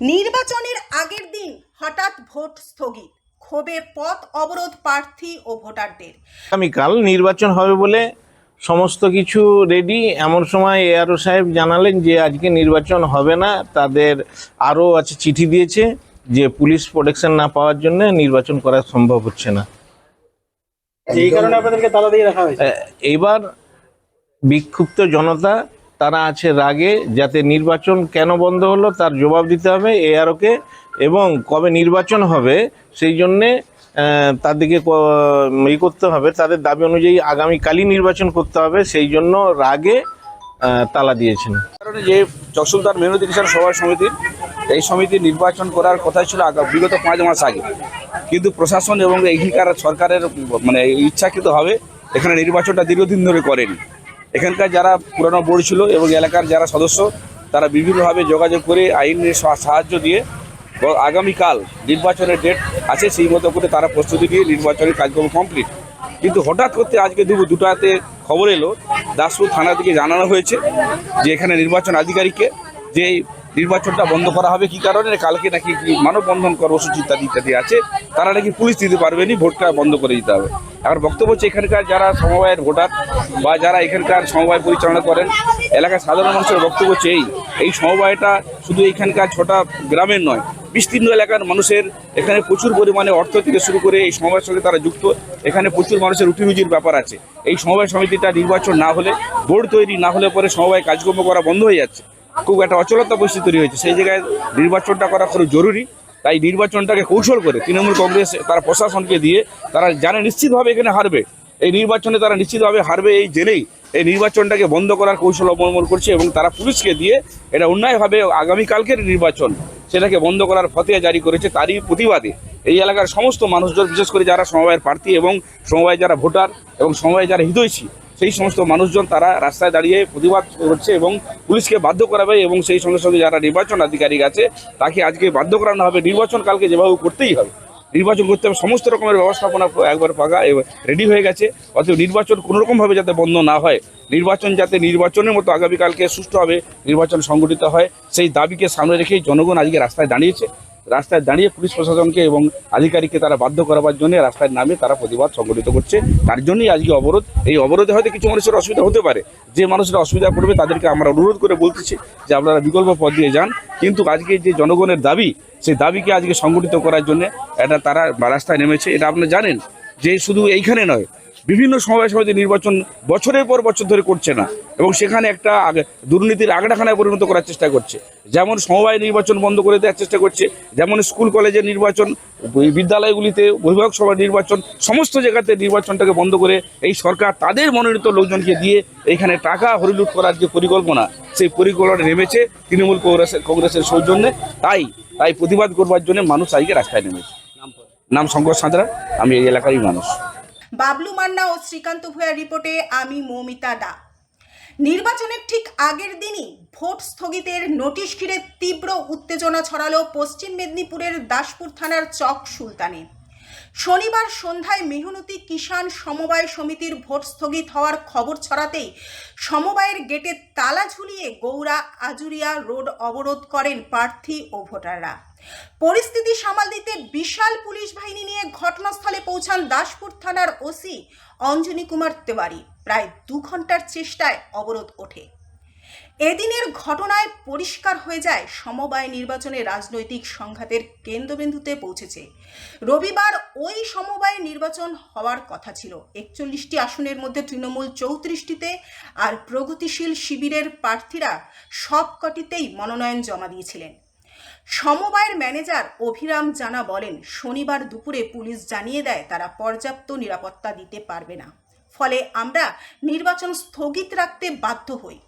নির্বাচনের আগের দিন হঠাৎ ভোট স্থগিত। ক্ষোভের পথ অবরোধ প্রার্থী ও ভোটারদের। আগামীকাল নির্বাচন হবে বলে সমস্ত কিছু রেডি এমন সময় এআরও সাহেব জানালেন যে আজকে নির্বাচন হবে না। তাদের আরও আছে চিঠি দিয়েছে যে পুলিশ প্রোটেকশন না পাওয়ার জন্য নির্বাচন করা সম্ভব হচ্ছে না। এই কারণে আপনাদেরকে তালা দিয়ে রাখা হয়েছে। এ- এইবার বিক্ষুব্ধ জনতা তারা আছে রাগে, যাতে নির্বাচন কেন বন্ধ হলো তার জবাব দিতে হবে এআরওকে, এবং কবে নির্বাচন হবে সেই জন্যে তাদেরকে ই করতে হবে, তাদের দাবি অনুযায়ী আগামীকালই নির্বাচন করতে হবে, সেই জন্য রাগে তালা দিয়েছেন। কারণে যে চকসুলতান মেহনতি কিষাণ সভা সমিতির এই সমিতি নির্বাচন করার কথা ছিল বিগত পাঁচ মাস আগে। কিন্তু প্রশাসন এবং এখানকার সরকারের মানে ইচ্ছাকৃত হবে এখানে নির্বাচনটা দীর্ঘদিন ধরে করেনি। এখানকার যারা পুরানো বোর্ড ছিল এবং এলাকার যারা সদস্য, তারা বিভিন্নভাবে যোগাযোগ করে আইনের সাহায্য দিয়ে আগামীকাল নির্বাচনের ডেট আছে, সেই মতো করে তারা প্রস্তুতি দিয়ে নির্বাচনের কাজকর্ম কমপ্লিট কিন্তু হঠাৎ করতে আজকে দুপুর দুটাতে খবর এলো, দাসপুর থানা থেকে জানানো হয়েছে যে এখানে নির্বাচন আধিকারিককে, যে নির্বাচনটা বন্ধ করা হবে কি কারণে? কালকে নাকি মানববন্ধন কর্মসূচি ইত্যাদি ইত্যাদি আছে, তারা নাকি পুলিশ দিতে পারবেনি, ভোটটা বন্ধ করে দিতে হবে। আর বক্তব্য হচ্ছে এখানকার যারা সমবায়ের ভোটার বা যারা এখানকার সমবায় পরিচালনা করেন, এলাকার সাধারণ মানুষের বক্তব্য হচ্ছে এই। এই সমবায়টা শুধু এখানকার ছটা গ্রামের নয়, বিস্তীর্ণ এলাকার মানুষের, এখানে প্রচুর পরিমাণে অর্থ থেকে শুরু করে এই সমবায়ের সঙ্গে তারা যুক্ত, এখানে প্রচুর মানুষের রুটি রুজির ব্যাপার আছে। এই সমবায় সমিতিটা নির্বাচন না হলে বোর্ড তৈরি না হলে পরে সমবায় কাজকর্ম করা বন্ধ হয়ে যাচ্ছে। খুব একটা অচলতা পরিস্থিতি তৈরি হয়েছে। সেই জায়গায় নির্বাচনটা করা খুব জরুরি। তাই নির্বাচনটাকে কৌশল করে তৃণমূল কংগ্রেস, তারা প্রশাসনকে দিয়ে তারা জানে নিশ্চিতভাবে এখানে হারবে। এই নির্বাচনে তারা নিশ্চিতভাবে হারবে এই জেনেই এই নির্বাচনটাকে বন্ধ করার কৌশল অবলম্বন করছে এবং তারা পুলিশকে দিয়ে এটা অন্যায়ভাবে আগামীকালকের নির্বাচন সেটাকে বন্ধ করার ফতিয়া জারি করেছে তারই প্রতিবাদে। এই এলাকার সমস্ত মানুষজন, বিশেষ করে যারা সমবায়ের প্রার্থী এবং সমবায় যারা ভোটার এবং সমবায় যারা হিতৈষী সেই সমস্ত মানুষজন তারা রাস্তায় দাঁড়িয়ে প্রতিবাদ করছে এবং পুলিশকে বাধ্য করাবে এবং সেই সঙ্গে সঙ্গে যারা নির্বাচন আধিকারিক আছে, তাকে আজকে বাধ্য করানো হবে। নির্বাচন কালকে যেভাবে করতেই হবে। নির্বাচন করতে হবে। সমস্ত রকমের ব্যবস্থাপনা একবার ফাঁকা রেডি হয়ে গেছে। অতএব নির্বাচন কোনো রকমভাবে যাতে বন্ধ না হয়। নির্বাচন যাতে নির্বাচনের মতো আগামীকালকে সুষ্ঠুভাবে নির্বাচন সংগঠিত হয়, সেই দাবিকে সামনে রেখেই জনগণ আজকে রাস্তায় দাঁড়িয়েছে। রাস্তায় দাঁড়িয়ে পুলিশ প্রশাসনকে এবং আধিকারিককে তারা বাধ্য করাবার জন্য রাস্তায় নামে তারা প্রতিবাদ সংগঠিত করছে। তার জন্যই আজকে অবরোধ। এই অবরোধে হয়তো কিছু মানুষের অসুবিধা হতে পারে। যে মানুষরা অসুবিধা পড়বে তাদেরকে আমরা অনুরোধ করে বলতেছি যে আপনারা বিকল্প পথ দিয়ে যান। কিন্তু আজকে যে জনগণের দাবি, সেই দাবিকে আজকে সংগঠিত করার জন্য এটা তারা রাস্তায় নেমেছে। এটা আপনারা জানেন যে শুধু এইখানে নয় বিভিন্ন সময় সমিতি নির্বাচন বছরের পর বছর ধরে করছে না এবং সেখানে একটা দুর্নীতির আগড়াখানায় পরিণত করার চেষ্টা করছে। যেমন সমবায় নির্বাচন বন্ধ করে দেওয়ার চেষ্টা করছে, যেমন স্কুল, কলেজের নির্বাচন, বিদ্যালয়গুলিতে অভিভাবক সভার নির্বাচন, সমস্ত জায়গাতে নির্বাচনটাকে বন্ধ করে এই সরকার তাদের মনোনীত লোকজনকে দিয়ে এখানে টাকা হরিলুট করার যে পরিকল্পনা, সেই পরিকল্পনা নেমেছে তৃণমূল কংগ্রেসের কংগ্রেসের সৌজন্যে। তাই তাই প্রতিবাদ করবার জন্য মানুষ আজকে রাস্তায় নেমেছে। নাম শঙ্কর সাঁতরা, আমি এই এলাকারই মানুষ। বাবলু মান্না ও শ্রীকান্ত ভূয়ার রিপোর্টে আমি মৌমিতা দা। নির্বাচনের ঠিক আগের দিনই ভোট স্থগিতের নোটিশ ঘিরে তীব্র উত্তেজনা ছড়ালো পশ্চিম মেদিনীপুরের দাসপুর থানার চক সুলতানে। শনিবার সন্ধ্যায় মেহনতি কিষাণ সমবায় সমিতির ভোট স্থগিত হওয়ার খবর ছড়াতেই সমবায়ের গেটে তালা ঝুলিয়ে গৌরা আজুরিয়া রোড অবরোধ করেন প্রার্থী ও ভোটাররা। পরিস্থিতি সামাল দিতে বিশাল পুলিশ বাহিনী নিয়ে ঘটনাস্থলে পৌঁছান দাসপুর থানার ওসি অঞ্জনী কুমার তেওয়ারি। প্রায় দু ঘণ্টার চেষ্টায় অবরোধ ওঠে। এদিনের ঘটনায় পরিষ্কার হয়ে যায়, সমবায় নির্বাচনে রাজনৈতিক সংঘাতের কেন্দ্রবিন্দুতে পৌঁছেছে। রবিবার ওই সমবায় নির্বাচন হওয়ার কথা ছিল। একচল্লিশটি আসনের মধ্যে তৃণমূল চৌত্রিশটিতে আর প্রগতিশীল শিবিরের প্রার্থীরা সবকটিতেই মনোনয়ন জমা দিয়েছিলেন। সমবায়ের ম্যানেজার অভিরাম জানা বলেন, শনিবার দুপুরে পুলিশ জানিয়ে দেয়, তারা পর্যাপ্ত নিরাপত্তা দিতে পারবে না। ফলে আমরা নির্বাচন স্থগিত রাখতে বাধ্য হই।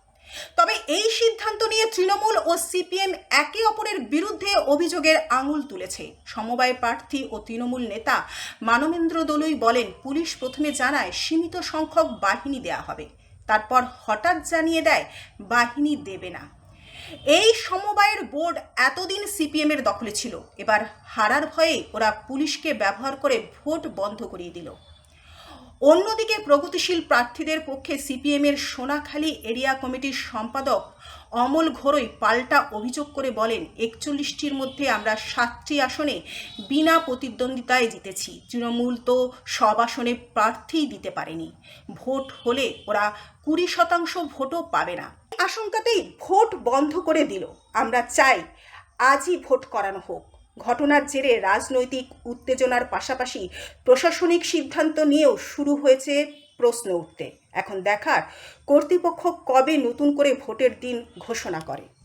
তবে এই সিদ্ধান্ত নিয়ে তৃণমূল ও সিপিএম একে অপরের বিরুদ্ধে অভিযোগের আঙুল তুলেছে। সমবায় প্রার্থী ও তৃণমূল নেতা মানবেন্দ্র দলুই বলেন, পুলিশ প্রথমে জানায় সীমিত সংখ্যক বাহিনী দেয়া হবে। তারপর হঠাৎ জানিয়ে দেয় বাহিনী দেবে না। এই সমবায়ের বোর্ড এতদিন সিপিএম এর দখলে ছিল। এবার হারার ভয়ে ওরা পুলিশকে ব্যবহার করে ভোট বন্ধ করিয়ে দিল। অন্যদিকে প্রগতিশীল প্রার্থীদের পক্ষে সিপিএমের সোনাখালী এরিয়া কমিটির সম্পাদক অমল ঘোরই পাল্টা অভিযোগ করে বলেন, একচল্লিশটির মধ্যে আমরা সাতটি আসনে বিনা প্রতিদ্বন্দ্বিতায় জিতেছি। তৃণমূল তো সব আসনে প্রার্থীই দিতে পারেনি। ভোট হলে ওরা কুড়ি শতাংশ ভোটও পাবে না। আশঙ্কাতেই ভোট বন্ধ করে দিল। আমরা চাই আজই ভোট করানো হোক। ঘটনার জেরে রাজনৈতিক উত্তেজনার পাশাপাশি প্রশাসনিক সিদ্ধান্ত নিয়েও শুরু হয়েছে প্রশ্ন উঠতে। এখন দেখার কর্তৃপক্ষ কবে নতুন করে ভোটের দিন ঘোষণা করে।